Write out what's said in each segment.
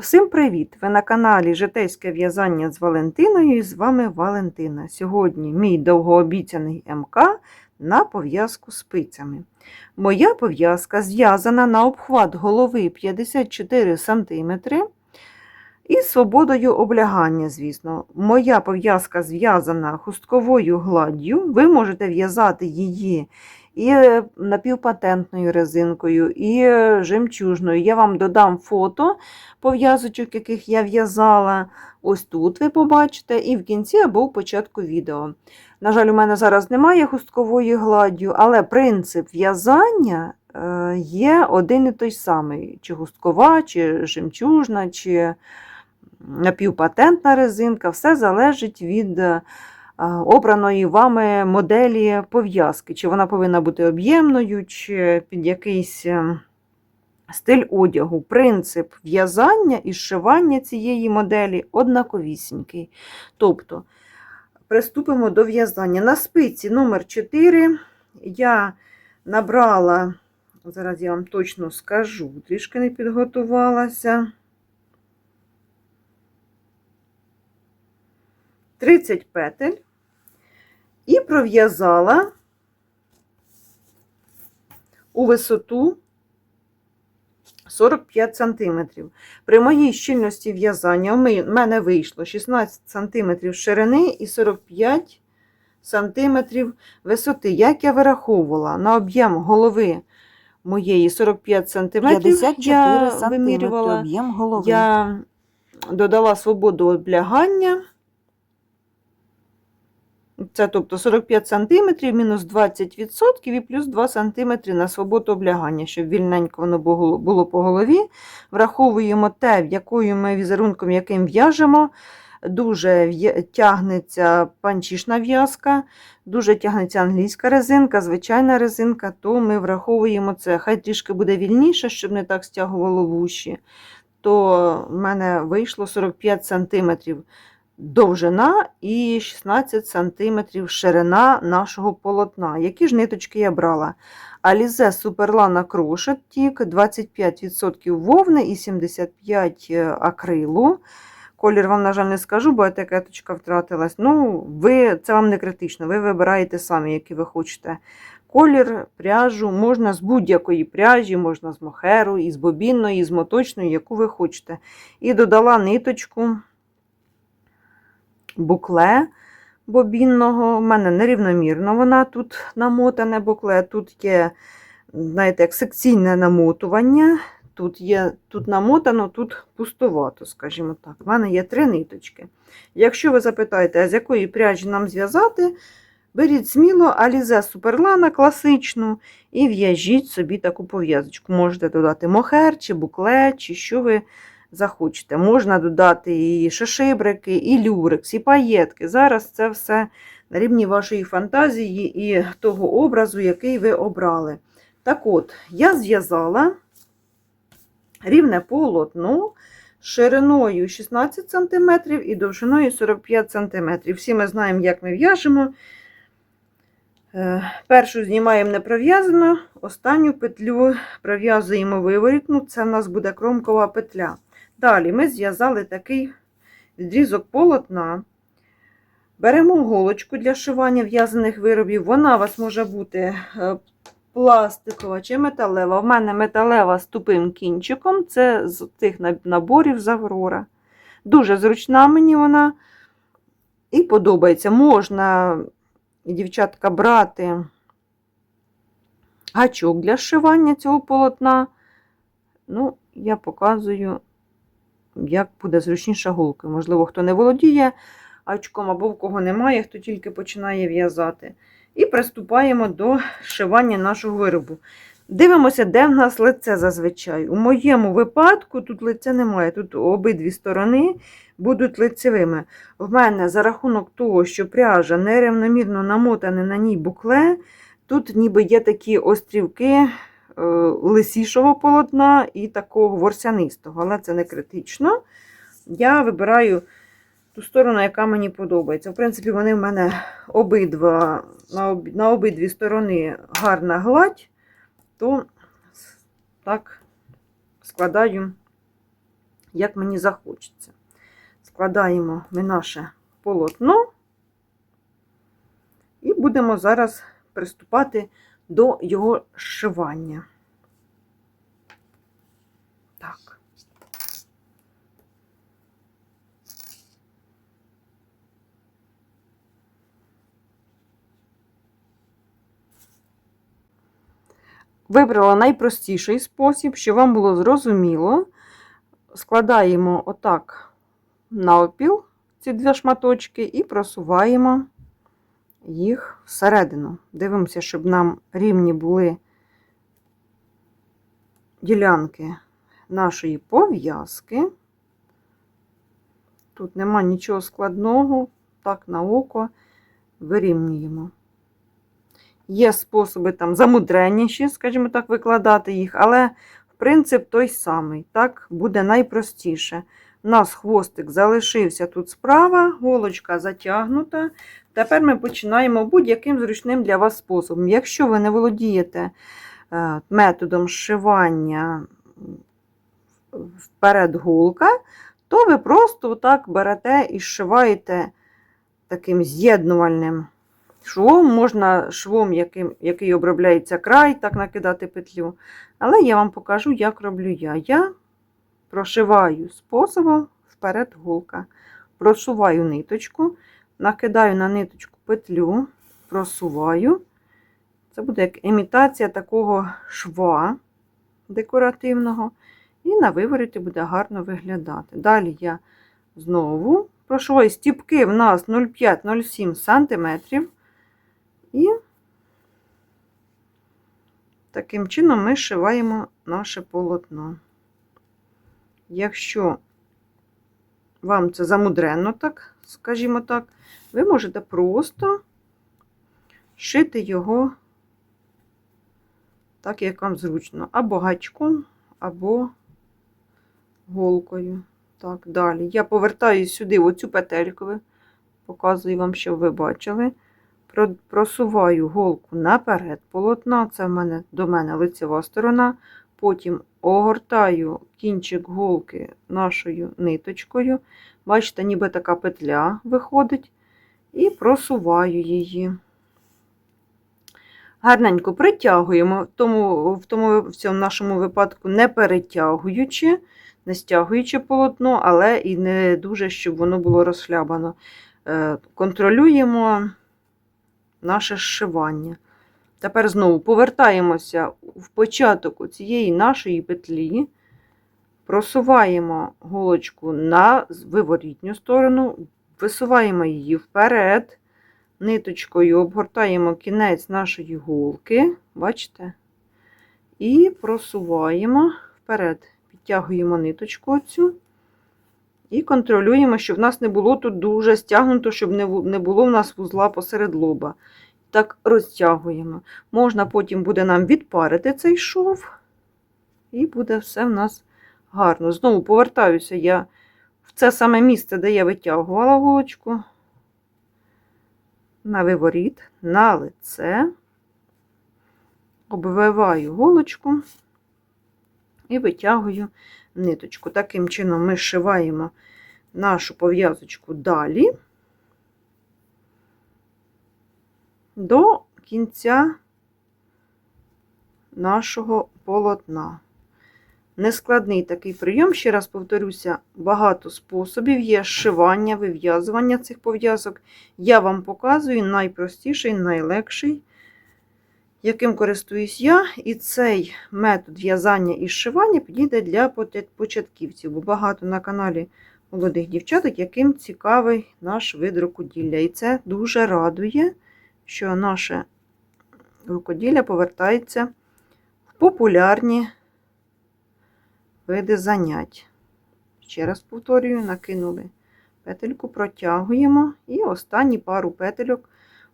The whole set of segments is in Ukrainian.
Всім привіт! Ви на каналі Житейське в'язання з Валентиною і з вами Валентина. Сьогодні мій довгообіцяний МК на пов'язку спицями. Моя пов'язка зв'язана на обхват голови 54 см і свободою облягання, звісно. Моя пов'язка зв'язана хустковою гладдю. Ви можете в'язати її і е, напівпатентною резинкою, і е, жемчужною. Я вам додам фото пов'язочок, яких я в'язала. Ось тут ви побачите, і в кінці або в початку відео. На жаль, у мене зараз немає хусткової гладдю, але принцип в'язання е, є один і той самий: чи густкова, чи жемчужна, чи напівпатентна резинка. Все залежить від обраної вами моделі пов'язки. Чи вона повинна бути об'ємною, чи під якийсь е, стиль одягу. Принцип в'язання і зшивання цієї моделі однаковісінький. Тобто, приступимо до в'язання. На спиці номер 4 я набрала, зараз я вам точно скажу, трішки не підготувалася. 30 петель і пров'язала у висоту 45 см. При моїй щільності в'язання у мене вийшло 16 см ширини і 45 см висоти. Як я вираховувала на об'єм голови моєї 45 см, 54 я вимірювала, об'єм голови. я додала свободу облягання. Це тобто 45 см мінус 20% і плюс 2 см на свободу облягання, щоб вільненько воно було по голові. Враховуємо те, в якою ми візерунком яким в'яжемо. Дуже тягнеться панчішна в'язка, дуже тягнеться англійська резинка, звичайна резинка, то ми враховуємо це. Хай трішки буде вільніше, щоб не так стягувало вуші. То в мене вийшло 45 см довжина і 16 см ширина нашого полотна. Які ж ниточки я брала? Alize Superlana Crochet Тік, 25% вовни і 75% акрилу. Колір вам, на жаль, не скажу, бо етикеточка втратилась. Ну, ви, це вам не критично, ви вибираєте самі, який ви хочете. Колір, пряжу, можна з будь-якої пряжі, можна з мохеру, із бобінної, з моточної, яку ви хочете. І додала ниточку букле бобінного. У мене нерівномірно вона тут намотане букле. Тут є, знаєте, як секційне намотування. Тут є тут намотано, тут пустовато, скажімо так. У мене є три ниточки. Якщо ви запитаєте, а з якої пряжі нам зв'язати, беріть сміло Alize Суперлана класичну і в'яжіть собі таку пов'язочку. Можете додати мохер, чи букле, чи що ви захочете. Можна додати і шишибрики, і люрекс, і паєтки. Зараз це все на рівні вашої фантазії і того образу, який ви обрали. Так от, я зв'язала рівне полотно шириною 16 см і довжиною 45 см. Всі ми знаємо, як ми в'яжемо. Е, Першу знімаємо не пров'язано, останню петлю пров'язуємо виворітну, це в нас буде кромкова петля. Далі ми зв'язали такий відрізок полотна. Беремо голочку для шивання в'язаних виробів. Вона у вас може бути е, пластикова чи металева. В мене металева з тупим кінчиком. Це з тих наборів з Аврора. Дуже зручна мені вона і подобається. Можна, дівчатка, брати гачок для шивання цього полотна. Ну, я показую як буде зручніше голкою. Можливо, хто не володіє очком або в кого немає, хто тільки починає в'язати. І приступаємо до шивання нашого виробу. Дивимося, де в нас лице зазвичай. У моєму випадку тут лиця немає, тут обидві сторони будуть лицевими. В мене за рахунок того, що пряжа нерівномірно намотана на ній букле, тут ніби є такі острівки лисішого полотна і такого ворсянистого, але це не критично. Я вибираю ту сторону, яка мені подобається. В принципі, вони в мене обидва, на, об, на обидві сторони гарна гладь, то так складаю як мені захочеться. Складаємо ми наше полотно і будемо зараз приступати до його зшивання. Так. Вибрала найпростіший спосіб, щоб вам було зрозуміло. Складаємо отак навпіл ці дві шматочки і просуваємо їх всередину. Дивимося, щоб нам рівні були ділянки нашої пов'язки. Тут нема нічого складного, так на око вирівнюємо. Є способи там замудреніші, скажімо так, викладати їх, але принцип той самий. Так буде найпростіше. У нас хвостик залишився тут справа, голочка затягнута. Тепер ми починаємо будь-яким зручним для вас способом. Якщо ви не володієте е, методом зшивання вперед голка, то ви просто так берете і зшиваєте таким з'єднувальним швом. Можна швом, яким, який обробляється край, так накидати петлю. Але я вам покажу, як роблю я. Я прошиваю способом вперед голка. Просуваю ниточку, накидаю на ниточку петлю, просуваю. Це буде як імітація такого шва декоративного. І на вивороті буде гарно виглядати. Далі я знову прошиваю стіпки в нас 0,5-0,7 см. І таким чином ми шиваємо наше полотно. Якщо вам це замудренно, так, скажімо так, ви можете просто шити його так, як вам зручно, або гачком, або голкою. Так, далі. Я повертаю сюди оцю петельку, показую вам, щоб ви бачили. Просуваю голку наперед полотна, це в мене, до мене лицева сторона. Потім огортаю кінчик голки нашою ниточкою. Бачите, ніби така петля виходить, і просуваю її. Гарненько притягуємо, тому, в тому в цьому нашому випадку не перетягуючи, не стягуючи полотно, але і не дуже, щоб воно було розхлябано. Е, контролюємо наше зшивання. Тепер знову повертаємося в початок цієї нашої петлі, просуваємо голочку на виворітню сторону, висуваємо її вперед, ниточкою обгортаємо кінець нашої голки, бачите? І просуваємо вперед, підтягуємо ниточку оцю. І контролюємо, щоб в нас не було тут дуже стягнуто, щоб не було в нас вузла посеред лоба. Так, розтягуємо. Можна потім буде нам відпарити цей шов, і буде все в нас гарно. Знову повертаюся я в це саме місце, де я витягувала голочку, на виворіт, на лице, обвиваю голочку і витягую ниточку. Таким чином ми зшиваємо нашу пов'язочку далі до кінця нашого полотна. Нескладний такий прийом, ще раз повторюся, багато способів є зшивання, вив'язування цих пов'язок. Я вам показую найпростіший, найлегший, яким користуюсь я. І цей метод в'язання і зшивання підійде для початківців, бо багато на каналі молодих дівчаток, яким цікавий наш вид рукоділля. І це дуже радує, що наше рукоділля повертається в популярні види занять. Ще раз повторюю, накинули петельку, протягуємо, і останні пару петельок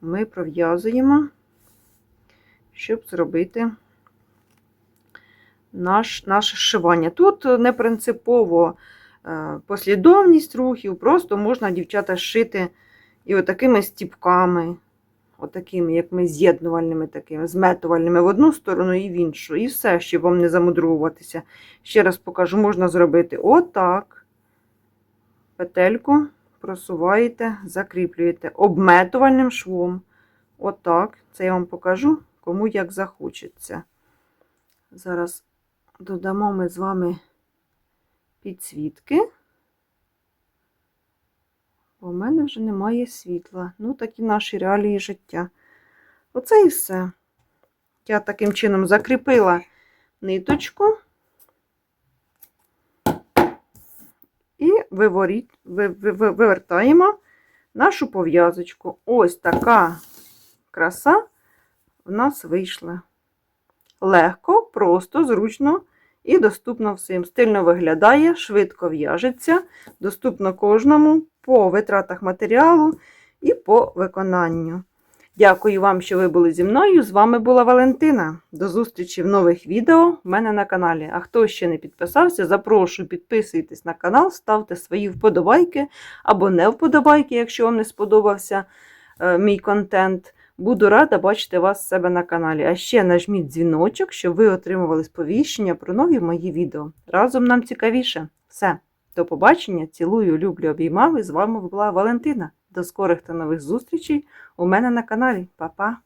ми пров'язуємо, щоб зробити наш, наше шивання. Тут не принципово е, послідовність рухів, просто можна дівчата шити і отакими стіпками. отакими, як ми з'єднувальними такими, зметувальними в одну сторону і в іншу. І все, щоб вам не замудруватися. Ще раз покажу, можна зробити отак. Петельку просуваєте, закріплюєте обметувальним швом. Отак. Це я вам покажу, кому як захочеться. Зараз додамо ми з вами підсвітки. Бо в мене вже немає світла. Ну, такі наші реалії життя. Оце і все. Я таким чином закріпила ниточку і вивертаємо нашу пов'язочку. Ось така краса в нас вийшла. Легко, просто, зручно і доступно всім. Стильно виглядає, швидко в'яжеться, доступно кожному по витратах матеріалу і по виконанню. Дякую вам, що ви були зі мною. З вами була Валентина. До зустрічі в нових відео в мене на каналі. А хто ще не підписався, запрошую підписуйтесь на канал, ставте свої вподобайки або не вподобайки, якщо вам не сподобався е, мій контент. Буду рада бачити вас в себе на каналі. А ще нажміть дзвіночок, щоб ви отримували сповіщення про нові мої відео. Разом нам цікавіше. Все, до побачення, цілую, люблю, обіймаю. З вами була Валентина. До скорих та нових зустрічей у мене на каналі. Па-па!